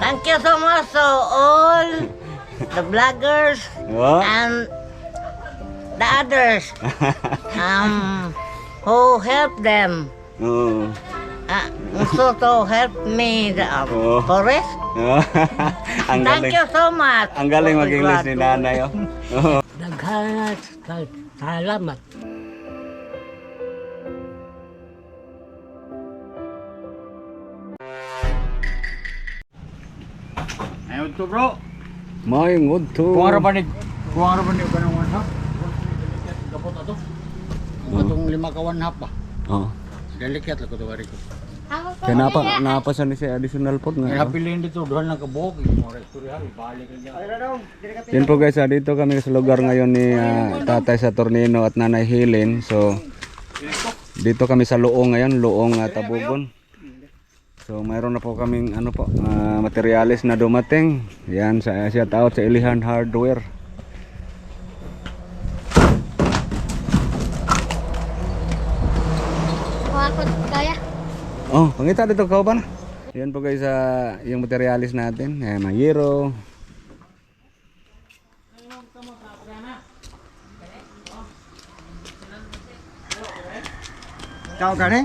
Thank you so much to all the bloggers Oh. and the others um, who help them. Oo. Uh, also to help me the um, Oh. forest. ang Thank galing. you so much. Ang galing mag-English ni nanay. Oh. Oo. Daghan salamat. Ayun to bro. May ngod to. Kung ano ba ni kung ano ba ni ka ng one half? Kapot ato. Katong lima ka one half ba? Oh. Delicate lang ko to bari ko. Kaya napa, napa sa ni si additional pod May nga. hapilin dito duhan lang ka buhok. Mo restore ha, balik ka diyan. Yan po guys, ah, dito kami sa lugar ngayon ni ah, Tatay Saturnino at Nanay Helen. So, dito kami sa Luong ngayon, Luong at Tabugon. So, mayroon na po kaming ano po, ah, materialis na dumating. Yan, sa shout out sa Ilihan Hardware. Wakot kaya. Oh, pangita dito ka ba na? Yan po guys, ah, yung materialis natin. Eh, mayero. Ikaw ka ni?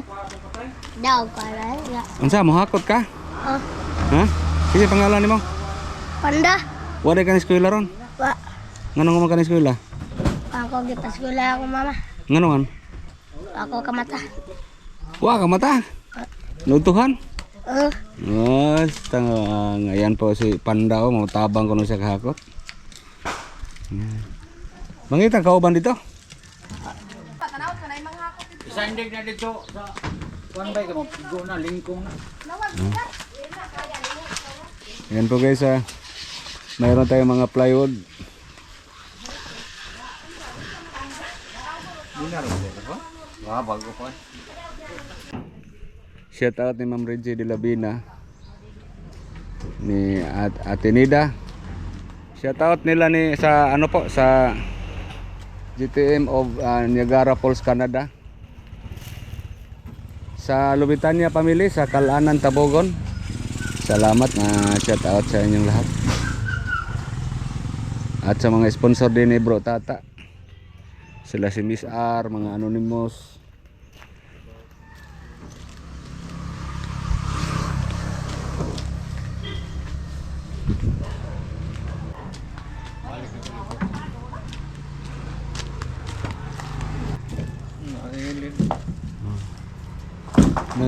Daw kaya. Ya. Unsa mo hakot ka? Oh, Ha? Sige pangalan nimo. panda. Wala ka ni eskwela ron. Wa. Nganong mo ka ni eskwela? Ako gipas gula ako mama. Nganong? Ako kamata. Wa ka Nutuhan. Oh, Oh, tanga ngayon po si Panda oh, matabang ko nung siya kahakot. Hmm. Mangita ka uban dito? Isa hindi na dito sa kuan ba ka mo pigo na lingkong na. Yan po guys ah. Mayroon tayong mga plywood. Wa bago pa. Shout out ni Ma'am Reggie de Labina. Ni At Atenida. Shout out nila ni sa ano po sa GTM of ah, Niagara Falls, Canada. Sa Lubitania Family sa Kalanan Tabogon. Salamat na shout out sa inyong lahat. At sa mga sponsor din ni Bro Tata. Sila si Miss R, mga anonymous.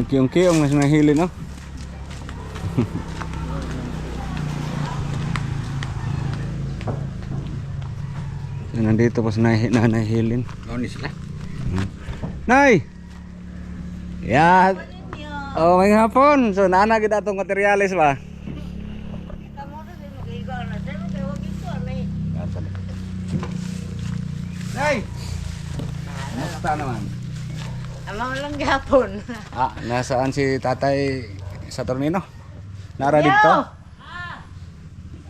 Nagkiyong-kiyong mas nahili no? so, nandito pa sa nahi- nanay Helen. Gawin ni sila. Nay! Yan! Oh, may hapon. So, nana gid atong materialis ba? Nay! Nasta naman. Ano lang gapon. Ah, nasaan si tatay sa Tornino? Nara dito?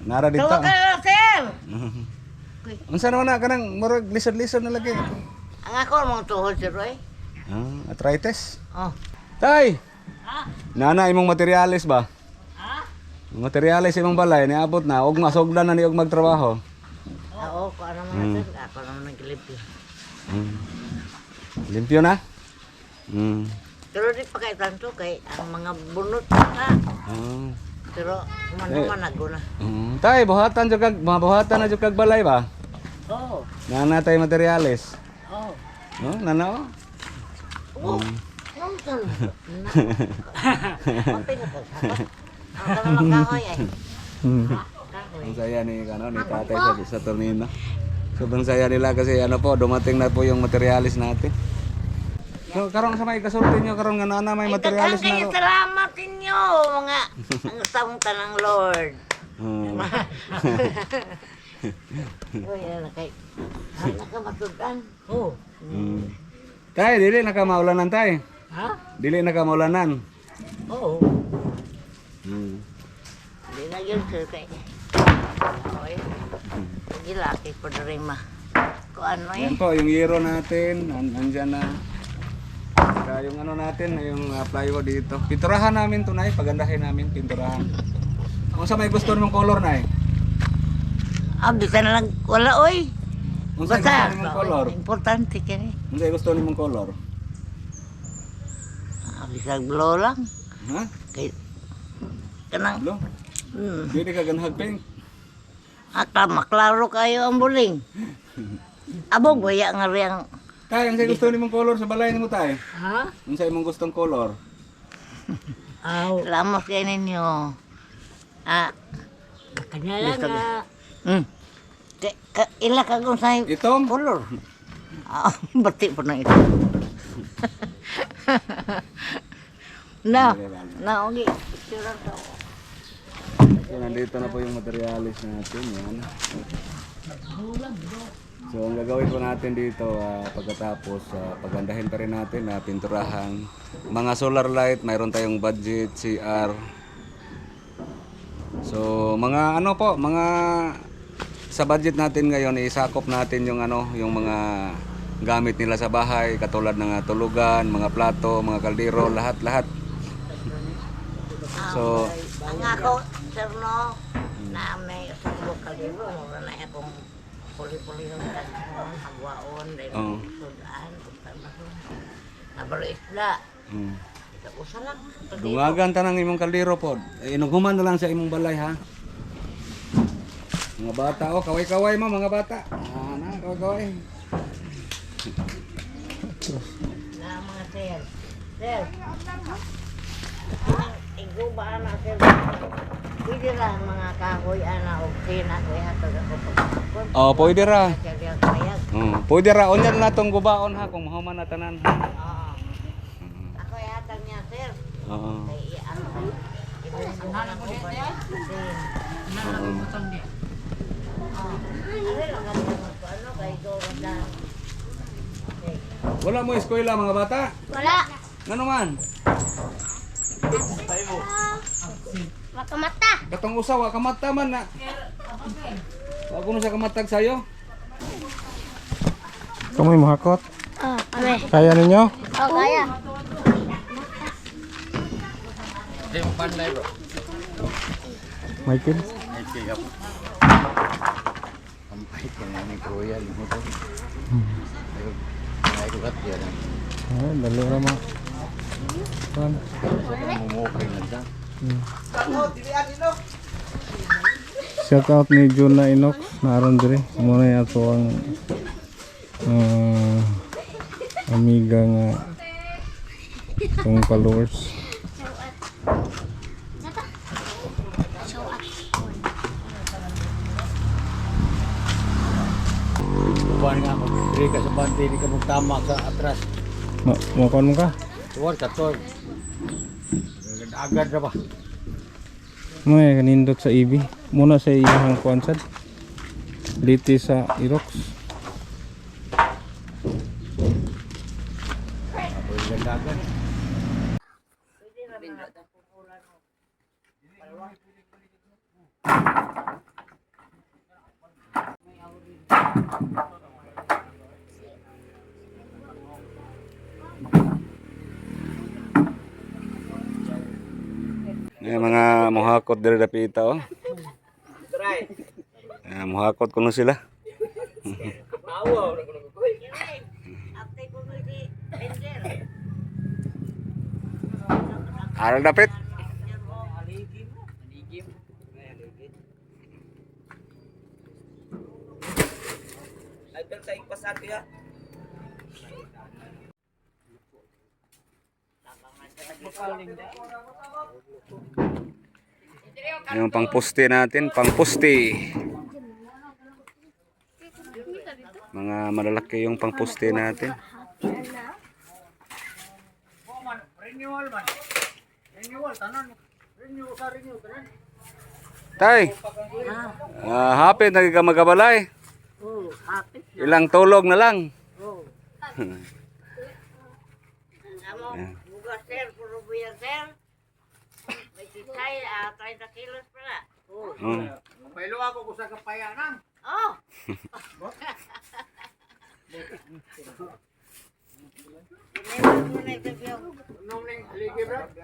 Nara dito? Tawa ka na, sir. Unsa naman na kanang murag lisod-lisod na lagi? Ang ako mong tuhod, sir, Roy. Ah, arthritis. Oh. Tay! Ha? Nana imong materialis ba? Ha? Materialis imong balay niabot na ug masugdan na ni og magtrabaho. Oo, ko ano mga sir. Ako naman naglipyo. Mm. Limpyo na? Mm. Pero di pa kay tanto kay ang mga bunot ha. Ah. Pero man-man nago na. Mm. Tay, buhatan jud kag mabuhatan na jud kag balay ba? Oo. Nana tay materialis. Oo. No, nana oh. Oh. Pati na ko. Ang saya ni ano ni tatay sa, sa Tornino. Sobrang saya nila kasi ano po, dumating na po yung materialis natin. So, karong sa may kasulti nyo, karong nga nana may materialis na. salamat ninyo mga ang samong tanang Lord. Hmm. Uy, ano kay. Ano ka matudan? Oo. Hmm. Tay, dili na ka maulanan tay. Ha? Dili na ka maulanan. Oo. Hmm. Hindi na yun sir kay. Okay. Sige laki pa na rin ma. kuan mo Yan eh. po, yung yero natin, an andyan na. Saka yung ano natin, yung uh, plywood dito. Pinturahan namin to na pagandahin namin, pinturahan. Kung sa may gusto nimong color na Ah, bisa na lang wala oy. Kung sa gusto nimong color. importante kini. Kung sa gusto nimong color. Ah, bisa blow lang. Ha? Kay kanang Lo? hmm. Pwede ka ganhag pink. Ata maklaro kayo ang buling. Abog baya nga riyang Tay, ang sa gusto nimong color sa balay nimo tay. Ha? Ang sa imong gustong color. Aw. Lamos kay ninyo. Ah, Kanya lang nga. hmm. Ka, ka, ila ka kung sa Itong? color. Ah, bati po na ito. na, na, okay. Sure ka. So, nandito na po yung materialis natin. Yan. So, ang gagawin po natin dito ah, pagkatapos, ah, pagandahin pa rin natin na pinturahan. Mga solar light, mayroon tayong budget, CR. So, mga ano po, mga sa budget natin ngayon, isakop natin yung ano, yung mga gamit nila sa bahay, katulad ng ah, tulugan, mga plato, mga kaldero, lahat-lahat. So, Ang ako, sir, no, na may isang dito, mura na akong puli-puli ng kagawon, hagwaon, dahil Oo. sudaan, ko. Nabalo isla. mm. Sa usa lang. Pag- Dungagan ta ng imong kaldero pod. Eh, Inuguman na lang sa imong balay ha. Mga bata oh, kaway-kaway mo mga bata. Ah, na, kaway-kaway. Na mga sir. Sir. Iguba na sir. Pwede lang mga kahoy ana o tina ko hatag ako pagkakon. Oh, pwede ra. Mm, pwede ra onyan na tong gubaon ha kung mahuman na tanan ha. Oo. Ako hatag niya sir. Oo. Kay ano. Oh. Ano ano. Wala mo eskwela mga bata. Wala. Ngano man? Makamata. Katong usawa kamata man na. Wa ko sa kamatag sayo. Kamoy mahakot. Oh, kami. Kaya ninyo? Oh, kaya. Michael? Ah, dali ra mo. Kan. Hmm. Shout out ni Juna Inox naron dire. Mo na ato ang ah, amiga nga tong followers. Kuhan nga mo. Diri ka sa bante, di ka magtama sa atras. Ma mo ka? Tuwar ka, tuwar. Agad na ba? Eh kanindot sa EV. Muna sa iyahang kwansad. Liti sa Irox. Pwede ganda agad. May mga muhakot diri dapita oh. Ah, muhakot kuno sila. Apay ko ni Angel. Aral dapit. Yung pangpuste natin, pangpuste. Mga malalaki yung pangpuste natin. Renewal man. Renewal, tanan. Renew sa renew, tanan. Tay, ah, hapit na ka magabalay. Oh, happy. Ilang tulog na lang. Oh. Amo, buga sir, puro buya sir. Titay, ah, 30 kilos pala. Oh. Mm. Pailo ako kung sa kapaya nang. Oh.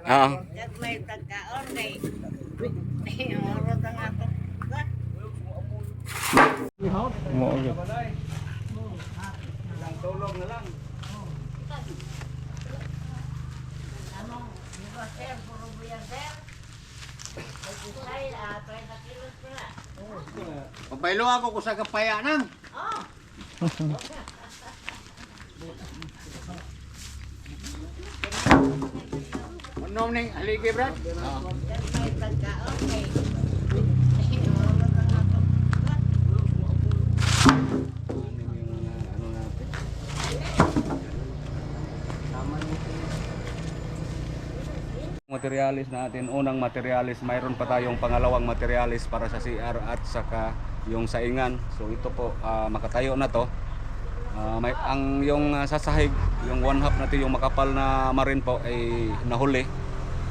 Oo. May tagkaon kay Orot ang ato. Mo gyud. Tulog na lang. Sir, puro buyan sir. Ay, ah, 30 kilos pala. Pabaylo ako kung sa kapaya nang. Nung ning haligi bro. Kag Materialis natin, unang materialis, mayroon pa tayong pangalawang materialis para sa CR at saka yung saingan. So ito po, ah, makatayo na to. Ah, may, ang yung ah, sasahig, yung one half natin, yung makapal na marin po ay nahuli.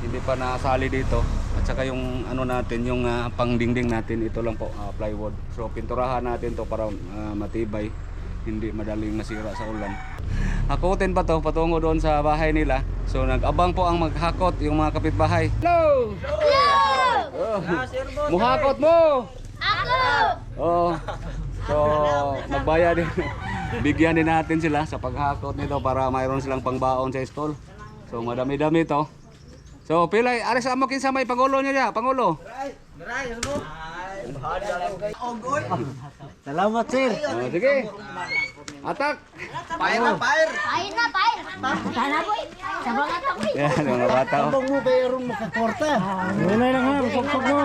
Hindi pa nasali dito. At saka yung ano natin, yung ah, pangdingding natin, ito lang po, ah, plywood. So pinturahan natin to para ah, matibay, hindi madaling masira sa ulan. Hakutin pa to patungo doon sa bahay nila. So nag-abang po ang maghakot yung mga kapitbahay. Hello! Oh. Muhakot mo! Ako! Oh. So magbayad din. Bigyan din natin sila sa paghakot nito para mayroon silang pangbaon sa school. So madami-dami to. So pilay, aris amo kinsa may pangulo niya diya, pangulo. Salamat sir. Oh, sige. Atak. Pain na, pain! Sana boy! Sabang ata boy! Yan, mga bata. oh. mo bayron makakorta. Wala lang ha, suksok mo.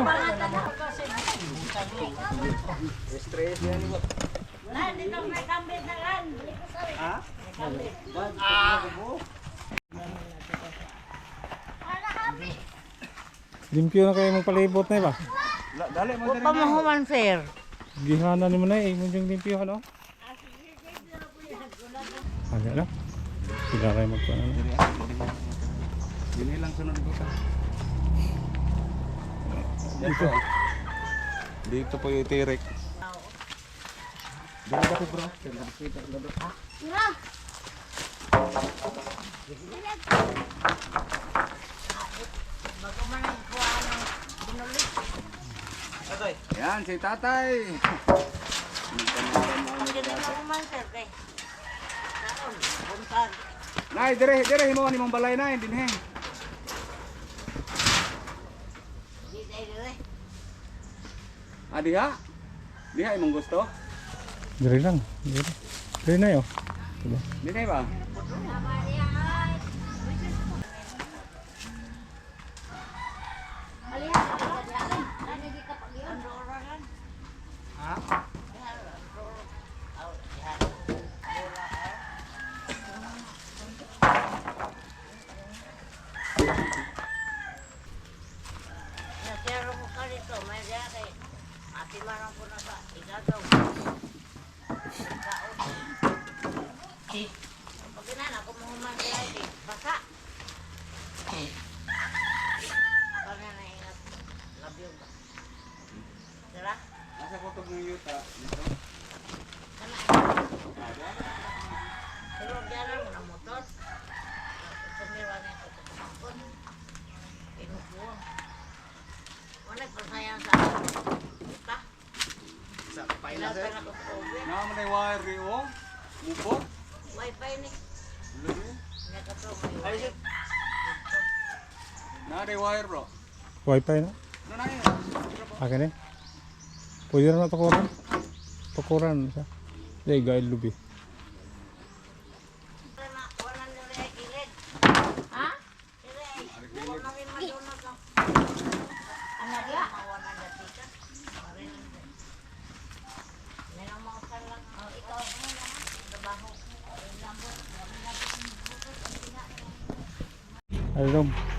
Lan, dito may kambit na lan. Limpyo na kayo magpalibot na ba? Dali mo Huwag pa mahuman sir. Gihana ni mo na eh, mo yung limpyo ano? Ano na? Sila kayo magpaano. Dili lang sunod ko ka. Dito. Dito po yung tirik. Mira! Bago man ang kuha ng binulit. Yan, si tatay. Hindi na mahuman sir kay. Nay, dire, dire mo ni mong balay na, din he. Di tayo dire. Ah, diha? Diha imong gusto? Diri lang. Diri na. Diba? Dinay ba? Nasero mo ka dito, may diya kay ati manang po na sa igagaw. Kaon. Pag inan ako mahuman kaya di basa. Ako na naingat. Labyo ba? Tara, Nasa kutog ng yuta. kana. Pero diyan mo na motor. Tumira na ito sa kapon. Pinukuha. Wala pasayang sa Ita. Sa paila sir. Na mo nay wire ri o. Mubo. Wifi ni. Lagi. Nakato may wifi. Na day wire bro. Wi-Fi na. Na na yun. Akin eh. Pwede na tukuran. Tukuran siya. Hindi, guide lubi. Wala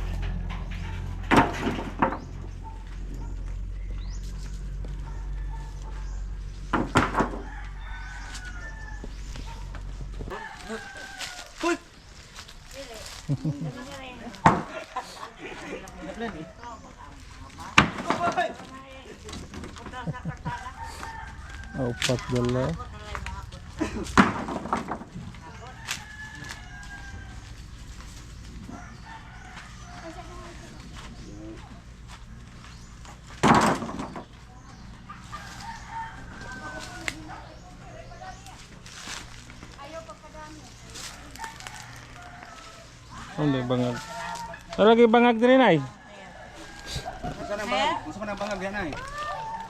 না Hindi bangag. Lagi bangag din ay. Sa bangag? Sa bangag din ay.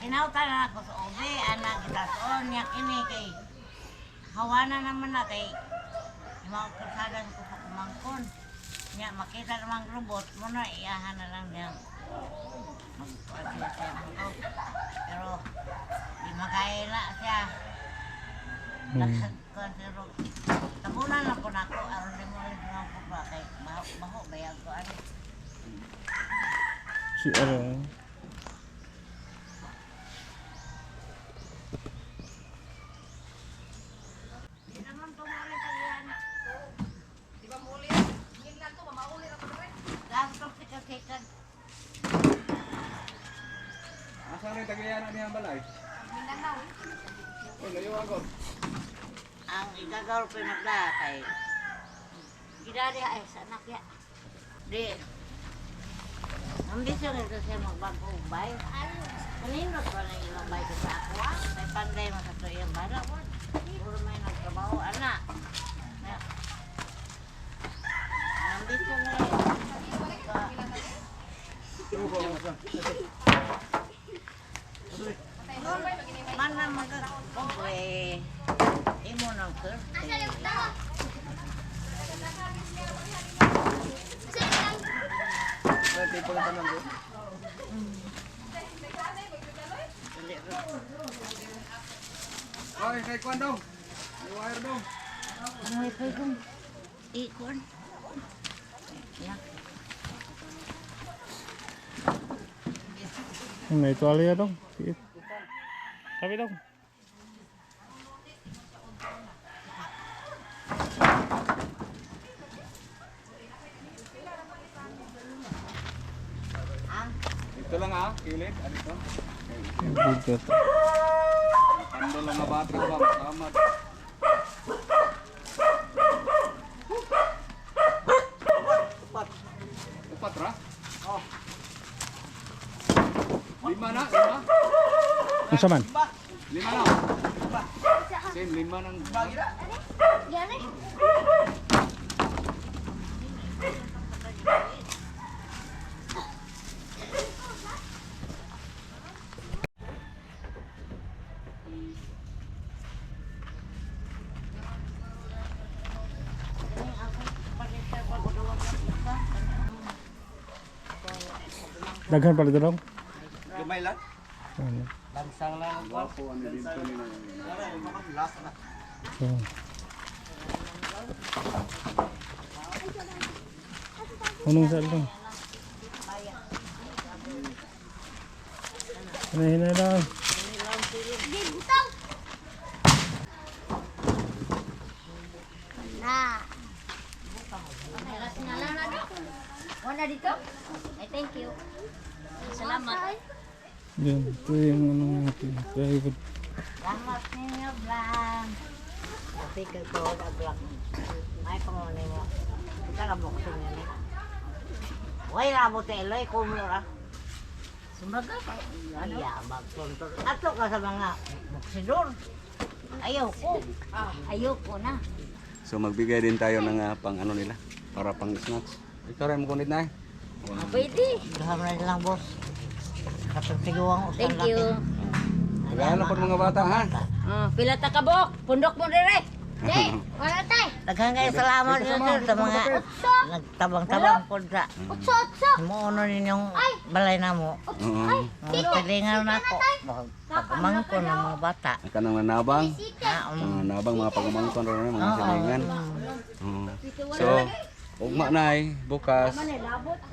Inautan na ako sa ube, anak kita soon, yak ini kay hawana naman na kay mga kasadan ko sa kumangkon. Nya makita namang robot mo na iyahan na lang niya. Pero di makaya na siya. Nagkakon pero tabunan lang ko na ako aron di mo rin mga ko pa kay baho baho bayag ko ano. Si ano? Di naman tumuli sa iyan. Di ba muli? Hindi lang to, mamauli na ko rin. Gastos sikat-sikat. Asa rin tagayan ani ang balay? Mindanao. Oh, layo agad. Ang igagaw ko magda kay gidari ay sa anak ya di. Ambisyon ito siya magbago bay kanino pa na ilang bay ko sa ako ah? May panday mo sa tuyang bala ko. Puro may nagtrabaho ana na ambisyon na Man na mag eh imo nang sir Oy, kay kwan dong. May wire dong. Ano ito kung ikon? Ya. May tuwalya dong. Sige. Sabi dong. Ang Ito lang ah, kilid. Ano ito? Bigot. Ando lang na battery ba? Salamat. Upat ra? Oh. Lima na, lima. Unsa man? Lima na. Sin, lima ng ang isa. Daghan pala dong. Gamay lang. Ano? Wapo, ano dito nila. So. Anong saan dong? Hinahin na lang. Butaw. Na. Lang. Wala dito? Ay, thank you. Salamat. Yan. Ito yung ano natin. Private. Salamat ninyo, Blan. Kasi ka ko nag-block. Ay, kamunay mo. Kita ka buksin niya ni. Uy, nabot ni Eloy, kumura. Sumaga ka. Ay, magtuntun. Ato ka sa mga buksidor. Ayaw ko. Ayoko na. So magbigay din tayo ng ah, pang ano nila para pang snacks. Ikaw rin mo kunit na eh. Pwede. Gaham na lang, boss. Katutiguang usan Thank you. Magkano po mga bata ha? Oh, pila ta kabok. Pundok mo dire. Tay, wala tay. Daghang salamat sir, sa mga nagtabang-tabang po sa Utso, utso. Muuno ninyong balay na mo. Oo. Pilingan na ako. Pagmangko ng mga bata. Aka nang nanabang. Ah, um, Ah, nabang mga pagumangkon ro na mga silingan. Oo. So, ugma na eh, bukas.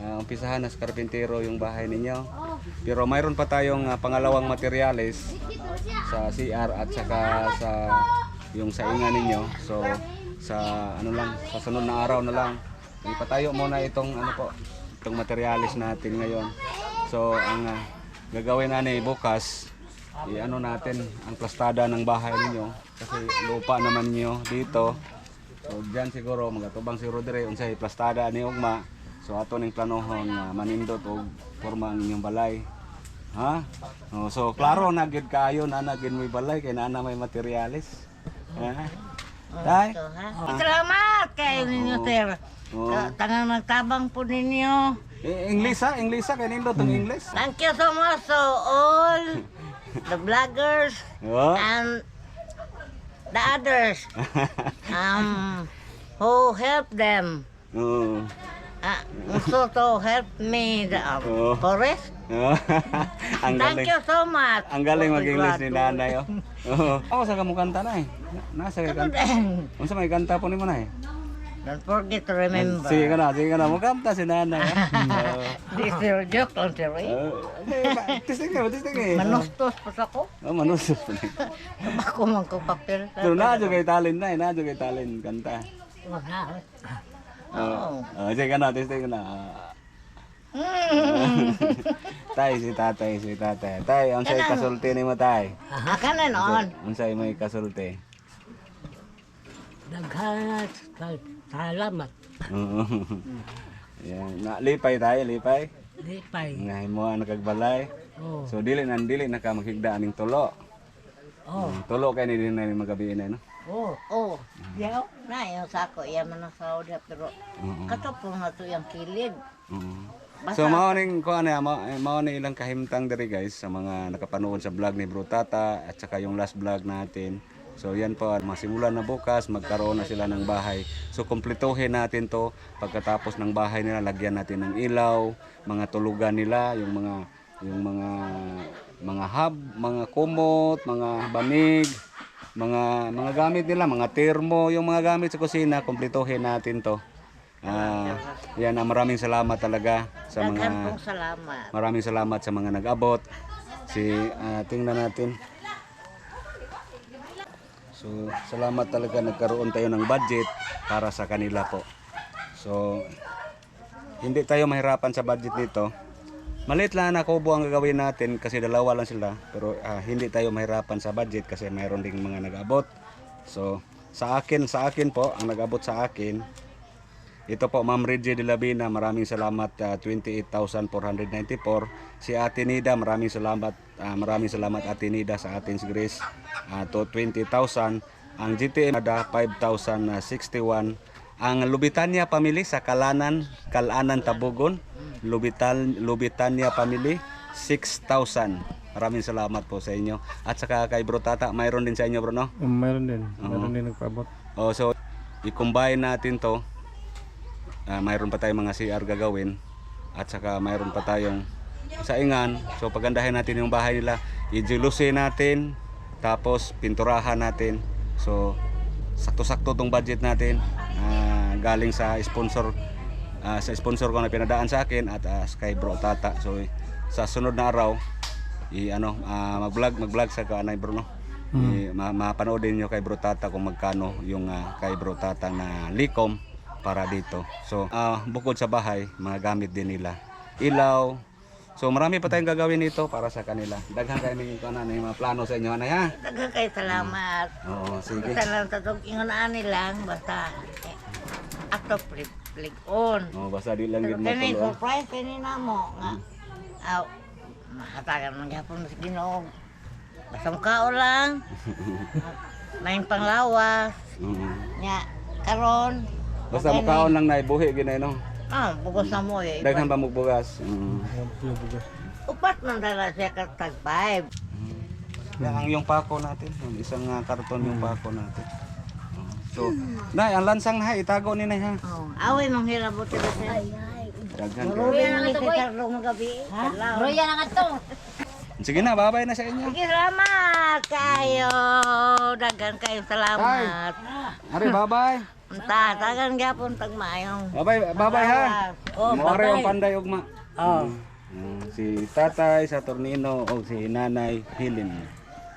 ah, umpisahan na sa karpintero yung bahay ninyo. Pero mayroon pa tayong ah, pangalawang materyales sa CR at saka sa yung saingan ninyo. So, sa ano lang, sa sunod na araw na lang. Ipatayo muna itong ano po, itong materyales natin ngayon. So, ang ah, gagawin na bukas, i-ano natin ang plastada ng bahay ninyo kasi lupa naman niyo dito. So diyan siguro magatubang si Rodre unsay plastada ni ugma. So ato ning planohon nga manindot og porma ang inyong balay. Ha? Oh, so klaro na gid kayo na na gid may balay kay na may materyales. Ha? Tay? Ha? Salamat kayo ninyo, sir. Ta- Tangang nagtabang po ninyo. English ha? English ha? Kaya nindo itong English? Thank you so much to all the vloggers Oo. and the others um, who help them. Oo. Uh, also to help me the um, Oo. forest. Ang Thank galing. you so much. Ang galing mag-English ni nanay, oh. Oo. Ako sa kamo kanta na eh. Na- Nasa kay kanta. Unsa may kanta po ni mo na eh? Don't forget to remember. Sige ka na, sige ka na. Mo kanta si nanay. This is your joke, don't you. Okay, ba- Testing eh, testing eh. Manustos pa sa ko. Oh, manusos po ni. Ako man ko papel. Pero nadyo kay talent na eh, nadyo kay talent kanta. Mahal. Oo. Oh, sige ka na, testing ka na. Mm. tay si tatay, si tatay. Tay, unsay kasulti nimo tay? Aka na noon. Unsay may kasulti? Daghan sa- salamat. Oo. Yan, na lipay tayo, lipay. Di pay. Nga mo ang nakagbalay. Oh. So dili nan dili na ka maghigda aning tulo. Oh. Mm, Tulo kay ni din na magabi na no. Oh. Oh, yaw na yung sako, yan man ang Saudi pero Oo. katapos na to yung kilid. Oo. Basta- So mao ning ko ano mao, mao ni ilang kahimtang diri guys sa mga nakapanood sa vlog ni Bro Tata at saka yung last vlog natin. So yan po, masimulan na bukas, magkaroon na sila ng bahay. So kumpletuhin natin to pagkatapos ng bahay nila, lagyan natin ng ilaw, mga tulugan nila, yung mga yung mga mga hub, mga kumot, mga banig, mga mga gamit nila, mga termo, yung mga gamit sa kusina, kumpletuhin natin to. Ah, yan, ah, maraming salamat talaga sa mga pong salamat. maraming salamat sa mga nag-abot. Si ah, tingnan natin. So, salamat talaga nagkaroon tayo ng budget para sa kanila po. So, hindi tayo mahirapan sa budget nito. Maliit lang na kubo ang gagawin natin kasi dalawa lang sila. Pero ah, hindi tayo mahirapan sa budget kasi mayroon ding mga nag-abot. So, sa akin, sa akin po, ang nag-abot sa akin, ito po, Ma'am Reggie de Labina, maraming salamat, ah, 28,494. Si Ate Nida, maraming salamat, ah, maraming salamat Ate Nida sa ating Grace, ah, to 20,000. Ang GTM, ada 5,061. Ang Lubitania Family sa Kalanan, Kalanan Tabugon, Lubitan, Lubitania Family, 6,000. Maraming salamat po sa inyo. At saka kay Bro Tata, mayroon din sa inyo bro, no? Um, mayroon din. Mayroon din nagpaabot. Oh, so i-combine natin 'to. Ah, mayroon pa tayong mga CR gagawin at saka mayroon pa tayong saingan. So pagandahin natin yung bahay nila. I-julusin natin tapos pinturahan natin. So sakto-sakto tong budget natin. Ah, galing sa sponsor ah, sa sponsor ko na pinadaan sa akin at ah, kay Bro Tata. So sa sunod na araw i ano ah, mag-vlog mag-vlog sa kanay Bro no. I, ma mapanoodin nyo kay Bro Tata kung magkano yung ah, kay Bro Tata na likom para dito. So, ah, bukod sa bahay, mga gamit din nila. Ilaw. So, marami pa tayong gagawin dito para sa kanila. Daghan kayo ng ano, ng mga plano sa inyo, anay ha? Daghan kayo salamat. Oo, sige. Basta lang tatog ingon ani lang basta eh, ato flip flick on. Oh, basta di lang gid kani mo surprise kani namo nga. Aw, mahatagan man gyapon sa Ginoo. Basta mukao lang. May panglawas. Oo. Nya karon Basta makaon lang na ibuhi ginay no. Ah, bugos na mo eh. Daghan pa mo bugas. Mm. Upat man dala siya ka tag five. Yan ang yung pako natin, yung isang ah, karton yung pako natin. So, nay, ang lansang na ha, itago ni nay ha. Oh, away mong hilabot sila siya. Daghan kayo. Ruya na Carlo magabi. Ha? Roya na nga to. Sige na, babay na sa inyo. Sige, salamat kayo. Dagan kayo salamat. Ari, babay. Unta, dagan gyapon tag maayong. Babay, babay ha. Oh, Moare ang panday ugma. Oh. Mm, si tatay sa Tornino o si nanay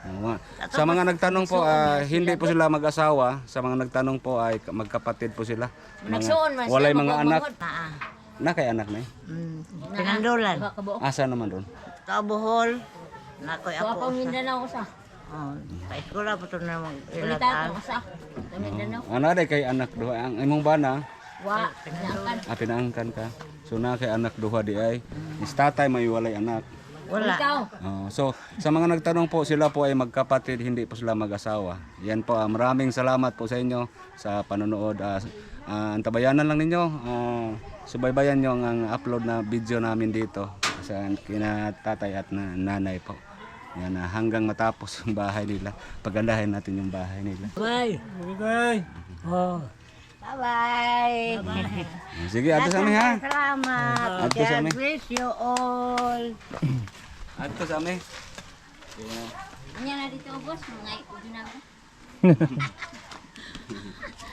nga. Sa mga nagtanong po, ah, hindi po sila mag-asawa. Sa mga nagtanong po ay magkapatid po sila. Nagsuon man Mga, walay mga anak. magbabangod. Ah, Na kay anak na eh. mm, pinandulan. Asa naman ron? Kabuhol. Nakoy Ako ako. pang Mindanao sa. Oh, sa eskwela pa to na mag Balita ko sa. Sa Mindanao. Ano day kay anak duha? Ang imong bana, Wa. Pinakan. ah, pinaangkan ka. So na kay anak duha di ay. Is tatay may walay anak. Wala. Oh, so sa mga nagtanong po, sila po ay magkapatid, hindi po sila mag-asawa. Yan po, ah, maraming salamat po sa inyo sa panonood. Ah, ah, antabayanan lang ninyo. Ah, subaybayan nyo ang, ang upload na video namin dito sa kina tatay at na, nanay po. Yan, ah, hanggang matapos yung bahay nila. Pagandahin natin yung bahay nila. Bye. Bye. Oh. Bye-bye. Sige, ato sa amin ha. Salamat. Ato sa amin. God bless you all. Ato sa amin. Anya na dito, boss. Mga ikudo na ako.